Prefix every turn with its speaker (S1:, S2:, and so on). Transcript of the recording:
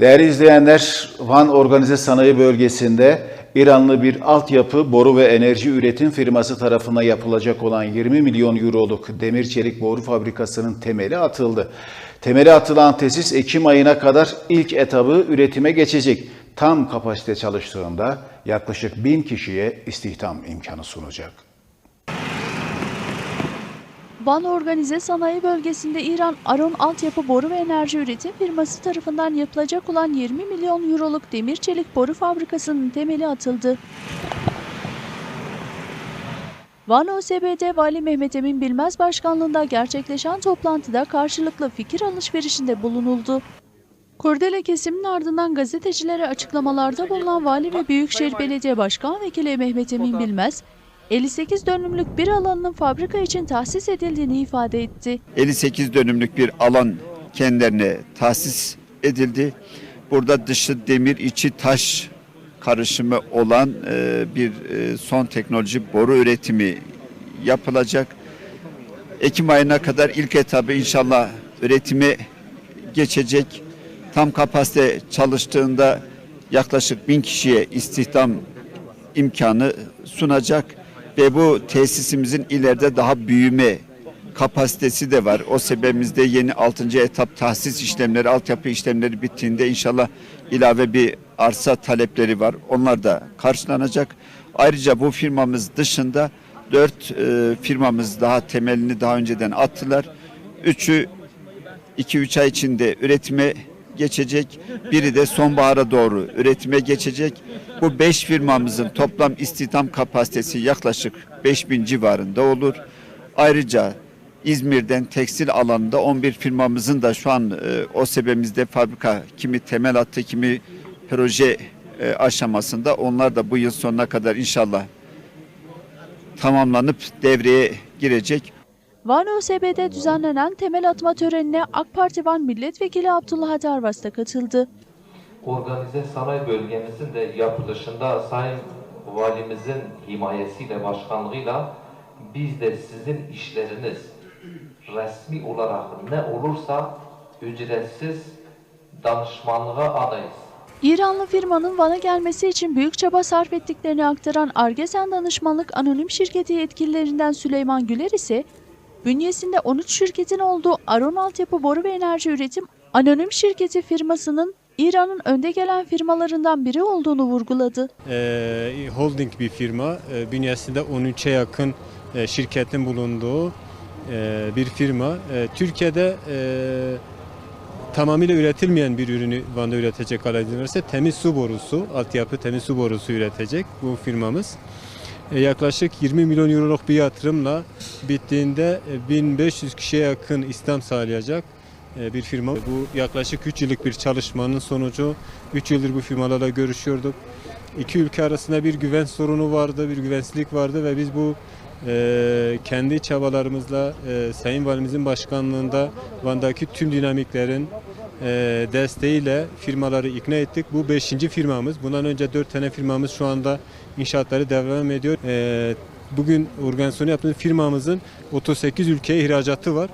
S1: Değerli izleyenler, Van Organize Sanayi Bölgesi'nde İranlı bir altyapı, boru ve enerji üretim firması tarafından yapılacak olan 20 milyon euroluk demir çelik boru fabrikasının temeli atıldı. Temeli atılan tesis Ekim ayına kadar ilk etabı üretime geçecek. Tam kapasite çalıştığında yaklaşık 1000 kişiye istihdam imkanı sunacak.
S2: Van Organize Sanayi Bölgesi'nde İran Aron Altyapı Boru ve Enerji Üretim firması tarafından yapılacak olan 20 milyon euroluk demir çelik boru fabrikasının temeli atıldı. Van OSB'de Vali Mehmet Emin Bilmez Başkanlığında gerçekleşen toplantıda karşılıklı fikir alışverişinde bulunuldu. Kurdele kesimin ardından gazetecilere açıklamalarda bulunan Vali ve Büyükşehir Belediye Başkan Vekili Mehmet Emin Bilmez, 58 dönümlük bir alanın fabrika için tahsis edildiğini ifade etti.
S3: 58 dönümlük bir alan kendilerine tahsis edildi. Burada dışı demir, içi taş karışımı olan e, bir e, son teknoloji boru üretimi yapılacak. Ekim ayına kadar ilk etabı inşallah üretime geçecek. Tam kapasite çalıştığında yaklaşık bin kişiye istihdam imkanı sunacak ve bu tesisimizin ileride daha büyüme kapasitesi de var. O sebebimizde yeni 6. etap tahsis işlemleri, altyapı işlemleri bittiğinde inşallah ilave bir arsa talepleri var. Onlar da karşılanacak. Ayrıca bu firmamız dışında 4 firmamız daha temelini daha önceden attılar. Üçü 2-3 ay içinde üretime geçecek. Biri de sonbahara doğru üretime geçecek. Bu 5 firmamızın toplam istihdam kapasitesi yaklaşık 5000 civarında olur. Ayrıca İzmir'den tekstil alanında 11 firmamızın da şu an e, o sebemizde fabrika kimi temel attı kimi proje e, aşamasında onlar da bu yıl sonuna kadar inşallah tamamlanıp devreye girecek.
S2: Van OSB'de düzenlenen temel atma törenine AK Parti Van Milletvekili Abdullah Hadi Arvas da katıldı.
S4: organize sanayi bölgemizin de yapılışında Sayın Valimizin himayesiyle, başkanlığıyla biz de sizin işleriniz resmi olarak ne olursa ücretsiz danışmanlığa adayız.
S2: İranlı firmanın Van'a gelmesi için büyük çaba sarf ettiklerini aktaran Argesen Danışmanlık Anonim Şirketi yetkililerinden Süleyman Güler ise bünyesinde 13 şirketin olduğu Aron Altyapı Boru ve Enerji Üretim Anonim Şirketi firmasının İran'ın önde gelen firmalarından biri olduğunu vurguladı.
S5: e, holding bir firma. E, bünyesinde 13'e yakın e, şirketin bulunduğu e, bir firma. E, Türkiye'de e, tamamıyla üretilmeyen bir ürünü Van'da üretecek hale gelirse temiz su borusu, altyapı temiz su borusu üretecek bu firmamız. E, yaklaşık 20 milyon euroluk bir yatırımla bittiğinde e, 1500 kişiye yakın istihdam sağlayacak e, bir firma. Bu yaklaşık 3 yıllık bir çalışmanın sonucu. 3 yıldır bu firmalarla görüşüyorduk. İki ülke arasında bir güven sorunu vardı, bir güvensizlik vardı ve biz bu e, kendi çabalarımızla e, Sayın Valimizin başkanlığında Van'daki tüm dinamiklerin e, desteğiyle firmaları ikna ettik. Bu beşinci firmamız. Bundan önce dört tane firmamız şu anda inşaatları devam ediyor. E, bugün organizasyonu yaptığımız firmamızın 38 ülkeye ihracatı var.